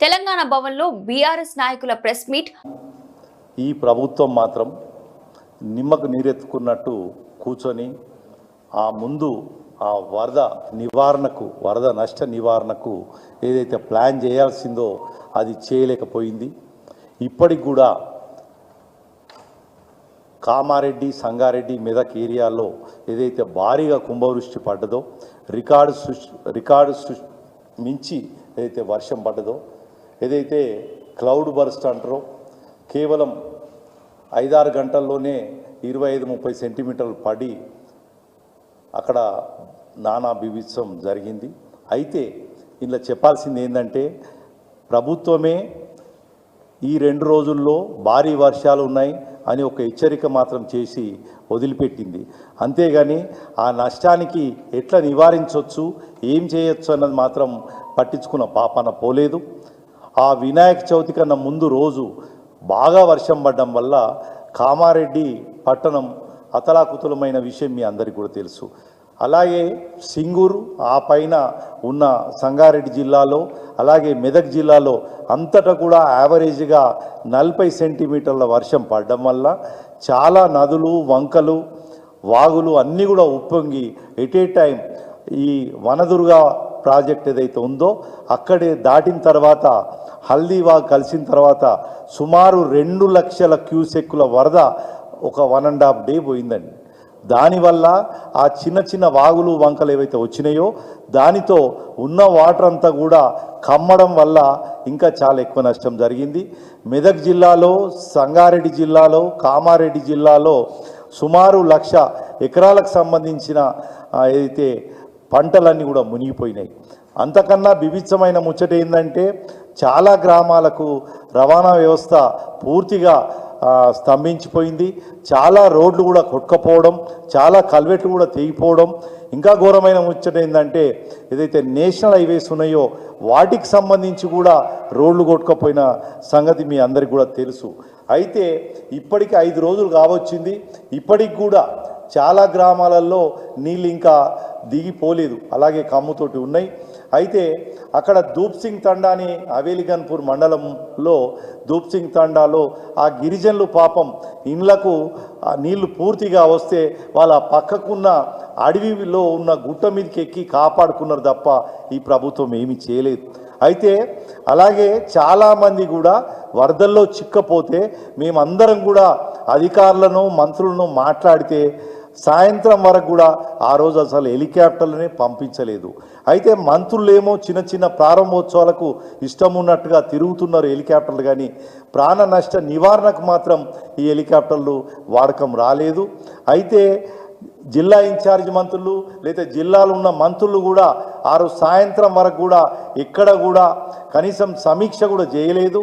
తెలంగాణ భవన్లో బీఆర్ఎస్ నాయకుల press meet. ఈ ప్రభుత్వం మాత్రం నిమ్మకు నీరెత్తుకున్నట్టు కూర్చొని ఆ ముందు ఆ వరద నివారణకు వరద నష్ట నివారణకు ఏదైతే ప్లాన్ చేయాల్సిందో అది చేయలేకపోయింది. ఇప్పటికి కూడా కామారెడ్డి సంగారెడ్డి మెదక్ ఏరియాలో ఏదైతే భారీగా కుంభవృష్టి పడ్డదో రికార్డు సృష్ రికార్డు సృష్ మించి ఏదైతే వర్షం పడ్డదో ఏదైతే క్లౌడ్ బర్స్ట్ అంటారో కేవలం ఐదారు గంటల్లోనే ఇరవై ఐదు ముప్పై సెంటీమీటర్లు పడి అక్కడ నానా బిభిత్సం జరిగింది. అయితే ఇలా చెప్పాల్సింది ఏంటంటే ప్రభుత్వమే ఈ రెండు రోజుల్లో భారీ వర్షాలు ఉన్నాయి అని ఒక హెచ్చరిక మాత్రం చేసి వదిలిపెట్టింది. అంతేగాని ఆ నష్టానికి ఎట్లా నివారించవచ్చు ఏం చేయొచ్చు అన్నది మాత్రం పట్టించుకున్న పాపన పోలేదు. ఆ వినాయక చవితి కన్నా ముందు రోజు బాగా వర్షం పడడం వల్ల కామారెడ్డి పట్టణం అతలాకుతలమైన విషయం మీ అందరికీ కూడా తెలుసు. అలాగే సింగూరు ఆ పైన ఉన్న సంగారెడ్డి జిల్లాలో అలాగే మెదక్ జిల్లాలో అంతటా కూడా యావరేజ్గా నలభై సెంటీమీటర్ల వర్షం పడడం వల్ల చాలా నదులు వంకలు వాగులు అన్నీ కూడా ఉప్పొంగి ఎట్ ఏ టైం ఈ వనదుర్గ ప్రాజెక్ట్ ఏదైతే ఉందో అక్కడే దాటిన తర్వాత హల్దీవా కలిసిన తర్వాత సుమారు రెండు లక్షల క్యూసెక్కుల వరద ఒక వన్ అండ్ హాఫ్ డే పోయిందండి. దానివల్ల ఆ చిన్న చిన్న వాగులు వంకలు ఏవైతే వచ్చినాయో దానితో ఉన్న వాటర్ అంతా కూడా కమ్మడం వల్ల ఇంకా చాలా ఎక్కువ నష్టం జరిగింది. మెదక్ జిల్లాలో సంగారెడ్డి జిల్లాలో కామారెడ్డి జిల్లాలో సుమారు లక్ష ఎకరాలకు సంబంధించిన ఏదైతే పంటలన్నీ కూడా మునిగిపోయినాయి. అంతకన్నా బిభిత్సమైన ముచ్చట ఏంటంటే చాలా గ్రామాలకు రవాణా వ్యవస్థ పూర్తిగా స్తంభించిపోయింది. చాలా రోడ్లు కూడా కొట్టుకపోవడం చాలా కల్వెట్లు కూడా తెగిపోవడం. ఇంకా ఘోరమైన ముచ్చట ఏంటంటే ఏదైతే నేషనల్ హైవేస్ ఉన్నాయో వాటికి సంబంధించి కూడా రోడ్లు కొట్టుకపోయిన సంగతి మీ అందరికి కూడా తెలుసు. అయితే ఇప్పటికి ఐదు రోజులు కావచ్చింది. ఇప్పటికి కూడా చాలా గ్రామాలలో నీళ్ళు ఇంకా దిగిపోలేదు. అలాగే కమ్ముతోటి ఉన్నాయి. అయితే అక్కడ దూప్ సింగ్ తండా అని అవేలిగన్పూర్ మండలంలో దూప్ సింగ్ తండాలో ఆ గిరిజనులు పాపం ఇండ్లకు నీళ్ళు పూర్తిగా వస్తే వాళ్ళ పక్కకున్న అడవిలో ఉన్న గుట్ట మీదకి ఎక్కి కాపాడుకున్నారు తప్ప ఈ ప్రభుత్వం ఏమీ చేయలేదు. అయితే అలాగే చాలామంది కూడా వరదల్లో చిక్కపోతే మేమందరం కూడా అధికారులను మంత్రులను మాట్లాడితే సాయంత్రం వరకు కూడా ఆ రోజు అసలు హెలికాప్టర్లనే పంపించలేదు. అయితే మంత్రులేమో చిన్న చిన్న ప్రారంభోత్సవాలకు ఇష్టం ఉన్నట్టుగా తిరుగుతున్నారు హెలికాప్టర్లు కానీ ప్రాణ నష్ట నివారణకు మాత్రం ఈ హెలికాప్టర్లు వాడకం రాలేదు. అయితే జిల్లా ఇన్ఛార్జ్ మంత్రులు లేదా జిల్లాలో ఉన్న మంత్రులు కూడా ఆ సాయంత్రం వరకు కూడా ఎక్కడ కూడా కనీసం సమీక్ష కూడా చేయలేదు.